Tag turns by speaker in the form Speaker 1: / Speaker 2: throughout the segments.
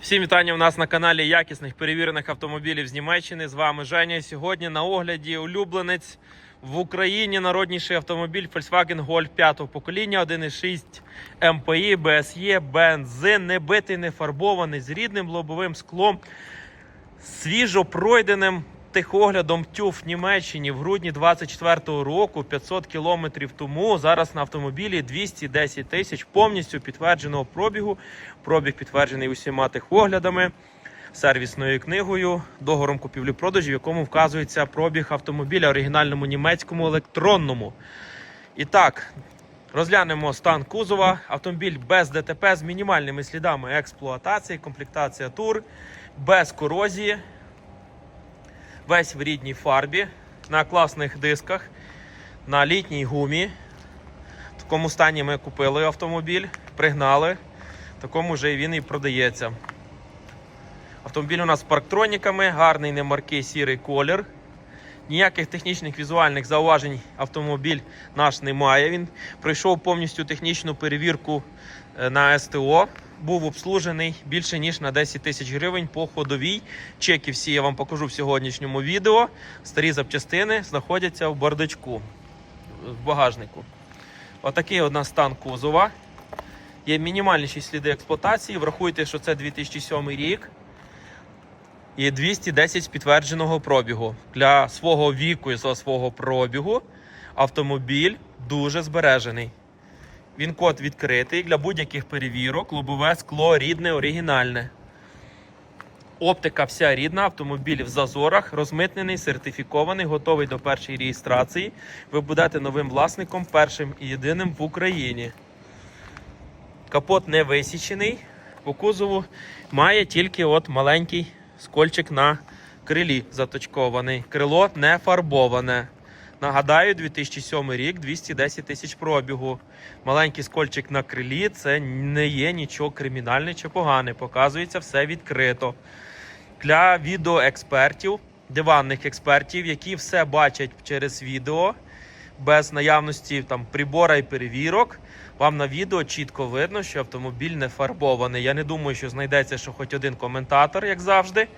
Speaker 1: Всім вітання у нас на каналі якісних перевірених автомобілів з Німеччини. З вами Женя. Сьогодні на огляді улюбленець в Україні народніший автомобіль Volkswagen Golf 5 покоління 1.6 MPI, BSE, бензин, не битий, не фарбований, з рідним лобовим склом, свіжо пройденим техоглядом ТЮФ в Німеччині в грудні 24-го року, 500 кілометрів тому. Зараз на автомобілі 210 тисяч повністю підтвердженого пробігу. Пробіг підтверджений усіма техоглядами, сервісною книгою, договором купівлі-продажі, в якому вказується пробіг автомобіля оригінальному німецькому електронному. І так, розглянемо стан кузова. Автомобіль без ДТП з мінімальними слідами експлуатації, комплектація тур, без корозії. Весь в рідній фарбі, на класних дисках, на літній гумі. В такому стані ми купили автомобіль, пригнали. В такому же він і продається. Автомобіль у нас з парктроніками, гарний немаркий сірий колір. Ніяких технічних візуальних зауважень автомобіль наш не має. Він пройшов повністю технічну перевірку е, на СТО. Був обслужений більше ніж на 10 тисяч гривень по ходовій. Чеки всі я вам покажу в сьогоднішньому відео. Старі запчастини знаходяться в бардачку в багажнику. Отакий у стан кузова. Є мінімальніші сліди експлуатації. Врахуйте, що це 2007 рік. І 210 підтвердженого пробігу. Для свого віку і за свого пробігу автомобіль дуже збережений. Він код відкритий для будь-яких перевірок, лобове скло рідне, оригінальне. Оптика вся рідна, автомобіль в зазорах, розмитнений, сертифікований, готовий до першої реєстрації. Ви будете новим власником, першим і єдиним в Україні. Капот не висічений. По кузову має тільки от маленький скольчик на крилі заточкований. Крило не фарбоване. Нагадаю, 2007 рік, 210 тисяч пробігу. Маленький скольчик на крилі це не є нічого кримінальне чи погане. Показується все відкрито. Для відеоекспертів, диванних експертів, які все бачать через відео, без наявності там прибора і перевірок. Вам на відео чітко видно, що автомобіль не фарбований. Я не думаю, що знайдеться що хоч один коментатор, як завжди,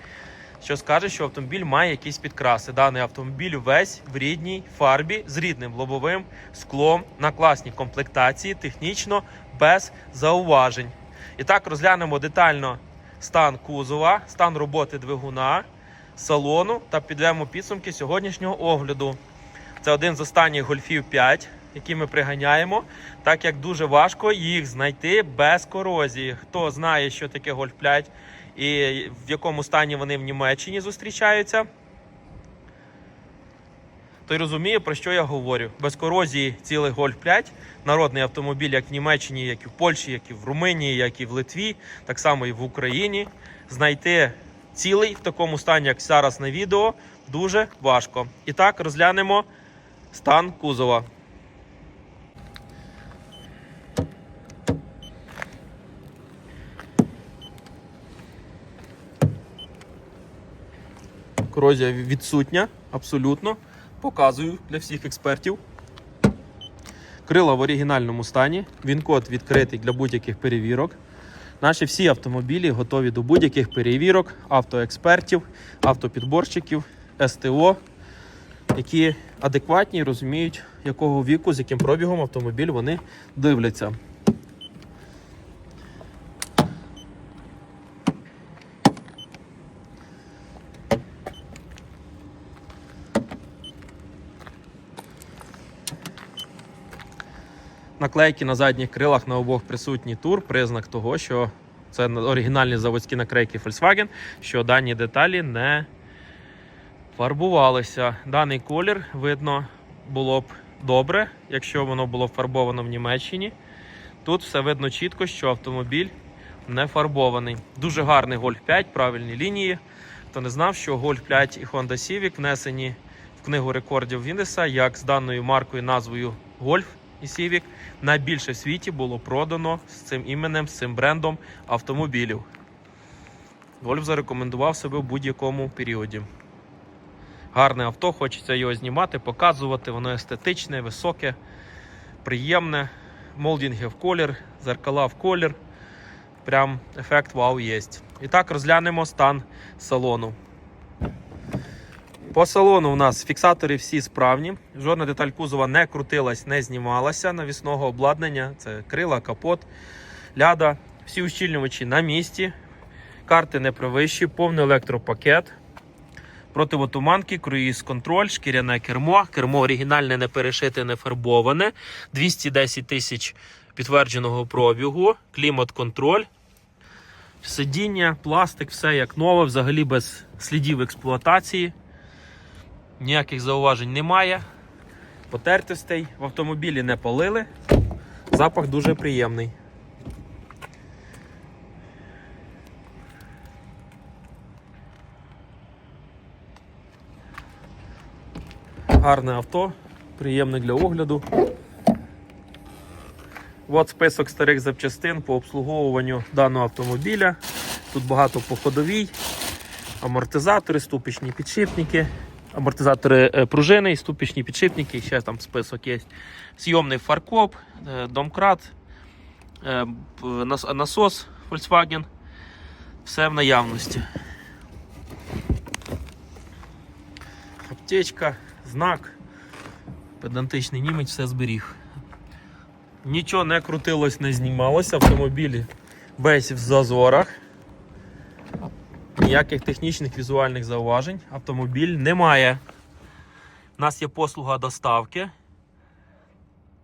Speaker 1: що скаже, що автомобіль має якісь підкраси. Даний автомобіль весь в рідній фарбі з рідним лобовим склом на класній комплектації, технічно без зауважень. І так розглянемо детально стан кузова, стан роботи двигуна, салону та підвемо підсумки сьогоднішнього огляду. Це один з останніх гольфів 5, які ми приганяємо, так як дуже важко їх знайти без корозії. Хто знає, що таке гольф 5 і в якому стані вони в Німеччині зустрічаються, той розуміє, про що я говорю. Без корозії цілий гольф 5, народний автомобіль як в Німеччині, як і в Польщі, як і в Румунії, як і в Литві, так само і в Україні. Знайти цілий в такому стані, як зараз на відео, дуже важко. І так розглянемо стан кузова. Корозія відсутня, абсолютно. Показую для всіх експертів. Крила в оригінальному стані. Він код відкритий для будь-яких перевірок. Наші всі автомобілі готові до будь-яких перевірок, автоекспертів, автопідборщиків, СТО, які адекватні і розуміють, якого віку, з яким пробігом автомобіль вони дивляться. Наклейки на задніх крилах на обох присутній тур, признак того, що це оригінальні заводські наклейки Volkswagen, що дані деталі не фарбувалися. Даний колір видно було б добре, якщо воно було фарбовано в Німеччині. Тут все видно чітко, що автомобіль не фарбований. Дуже гарний Golf 5, правильні лінії. Хто не знав, що Golf 5 і Honda Civic внесені в книгу рекордів Віндеса як з даною маркою назвою Golf і Civic найбільше в світі було продано з цим іменем, з цим брендом автомобілів. Golf зарекомендував себе в будь-якому періоді. Гарне авто, хочеться його знімати, показувати. Воно естетичне, високе, приємне. Молдінги в колір, зеркала в колір. Прям ефект вау є. І так розглянемо стан салону. По салону у нас фіксатори всі справні. Жодна деталь кузова не крутилась, не знімалася навісного обладнання. Це крила, капот, ляда. Всі ущільнювачі на місці. Карти не провищі, повний електропакет. Противотуманки, круїз контроль, шкіряне кермо. Кермо оригінальне, не перешите, не фарбоване. 210 тисяч підтвердженого пробігу, клімат-контроль. Сидіння, пластик, все як нове, взагалі без слідів експлуатації. Ніяких зауважень немає. Потертостей в автомобілі не палили. Запах дуже приємний. Гарне авто, приємне для огляду. От список старих запчастин по обслуговуванню даного автомобіля. Тут багато по ходовій, амортизатори, ступичні підшипники, амортизатори е, пружини і ступичні підшипники, ще там список є. Зйомний фаркоп, е, домкрат, е, насос Volkswagen. Все в наявності. Аптечка, знак, педантичний німець все зберіг. Нічого не крутилось, не знімалося. Автомобілі весь в зазорах. Ніяких технічних візуальних зауважень. Автомобіль немає. У нас є послуга доставки.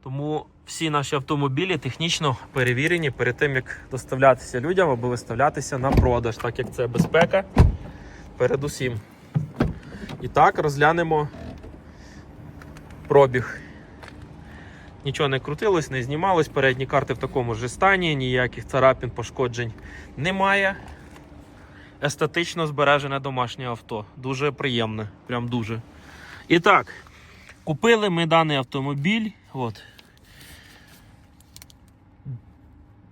Speaker 1: Тому всі наші автомобілі технічно перевірені перед тим, як доставлятися людям або виставлятися на продаж, так як це безпека передусім. І так розглянемо пробіг. Нічого не крутилось, не знімалось. Передні карти в такому ж стані, ніяких царапін, пошкоджень немає. Естетично збережене домашнє авто. Дуже приємне, прям дуже. І так, купили ми даний автомобіль. От.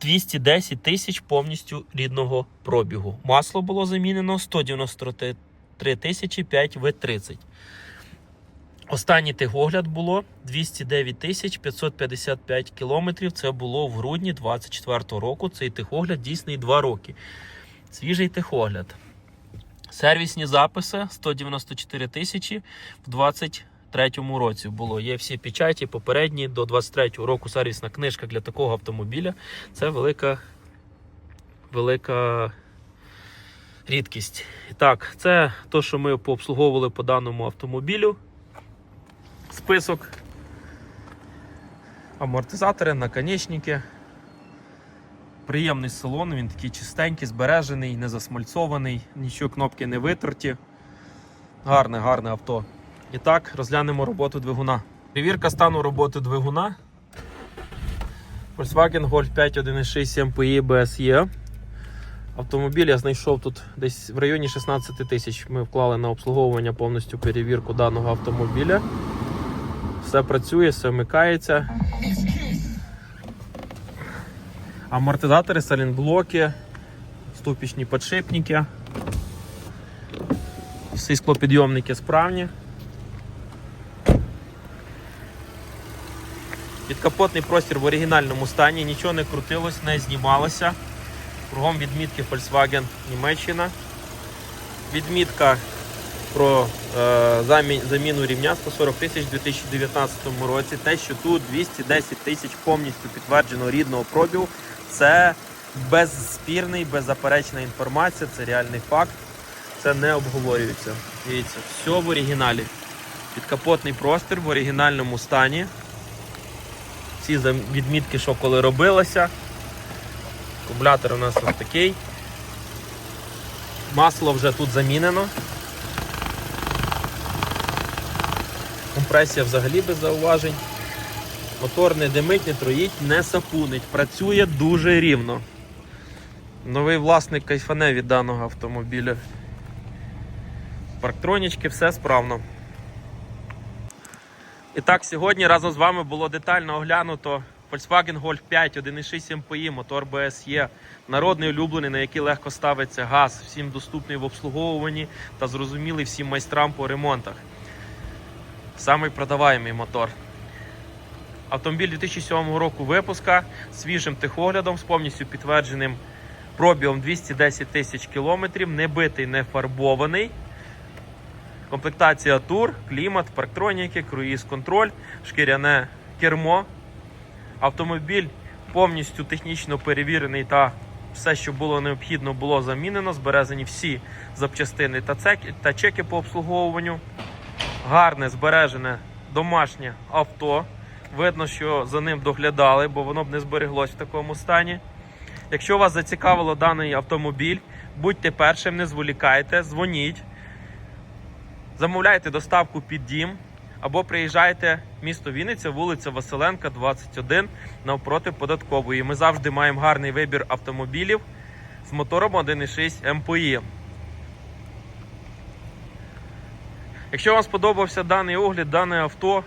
Speaker 1: 210 тисяч повністю рідного пробігу. Масло було замінено 193 тисячі 5 В30. Останній техогляд було 209 тисяч 555 кілометрів. Це було в грудні 24 року. Цей техогляд дійсний 2 роки. Свіжий техогляд. Сервісні записи 194 тисячі в 23 році було. Є всі печаті попередні до 23 року сервісна книжка для такого автомобіля. Це велика, велика рідкість. Так, це те, що ми пообслуговували по даному автомобілю список. Амортизатори, наконечники. Приємний салон, він такий чистенький, збережений, не засмальцований, нічого кнопки не витерті. Гарне, гарне авто. І так, розглянемо роботу двигуна. Перевірка стану роботи двигуна. Volkswagen Golf 5 1.6 MPI BSE. Автомобіль я знайшов тут десь в районі 16 тисяч. Ми вклали на обслуговування повністю перевірку даного автомобіля. Все працює, все вмикається. Амортизатори, салінблоки, ступічні підшипники. Всі склопідйомники справні. Підкапотний простір в оригінальному стані, нічого не крутилось, не знімалося. Кругом відмітки Volkswagen Німеччина. Відмітка про е, замі- заміну рівня 140 тисяч у 2019 році. Те, що тут 210 тисяч повністю підтверджено рідного пробігу, це безспірний, беззаперечна інформація, це реальний факт. Це не обговорюється. Дивіться, все в оригіналі. Підкапотний простір в оригінальному стані. Всі відмітки, що коли робилося. Акумулятор у нас ось такий. Масло вже тут замінено. Компресія взагалі без зауважень. Мотор не димить, не троїть, не сапунить. Працює дуже рівно. Новий власник кайфане від даного автомобіля. Парктронічки, все справно. І так, сьогодні разом з вами було детально оглянуто Volkswagen Golf 5, 1.6 MPI, мотор BSE, народний улюблений, на який легко ставиться газ, всім доступний в обслуговуванні та зрозумілий всім майстрам по ремонтах. Самий продаваємий мотор. Автомобіль 2007 року випуска свіжим техоглядом, з повністю підтвердженим пробігом 210 тисяч кілометрів, не битий, не фарбований. Комплектація тур, клімат, парктроніки, круїз-контроль, шкіряне кермо. Автомобіль повністю технічно перевірений та все, що було необхідно, було замінено. Збережені всі запчастини та, цеки, та чеки по обслуговуванню. Гарне збережене домашнє авто. Видно, що за ним доглядали, бо воно б не збереглось в такому стані. Якщо вас зацікавило даний автомобіль, будьте першим, не зволікайте, дзвоніть, замовляйте доставку під дім або приїжджайте в місто Вінниця, вулиця Василенка, 21, навпроти податкової. Ми завжди маємо гарний вибір автомобілів з мотором 1.6 МПІ. Якщо вам сподобався даний огляд, дане авто,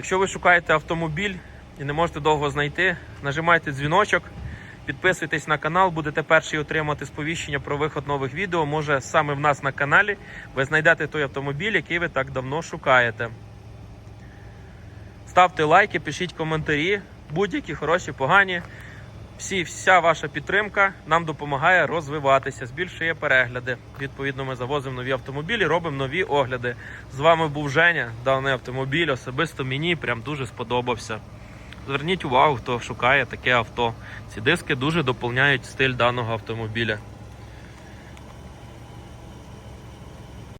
Speaker 1: якщо ви шукаєте автомобіль і не можете довго знайти, нажимайте дзвіночок, підписуйтесь на канал, будете перші отримати сповіщення про виход нових відео. Може саме в нас на каналі ви знайдете той автомобіль, який ви так давно шукаєте. Ставте лайки, пишіть коментарі, будь-які хороші, погані. Всі, вся ваша підтримка нам допомагає розвиватися, збільшує перегляди. Відповідно, ми завозимо нові автомобілі, робимо нові огляди. З вами був Женя. Даний автомобіль особисто мені прям дуже сподобався. Зверніть увагу, хто шукає таке авто. Ці диски дуже доповняють стиль даного автомобіля.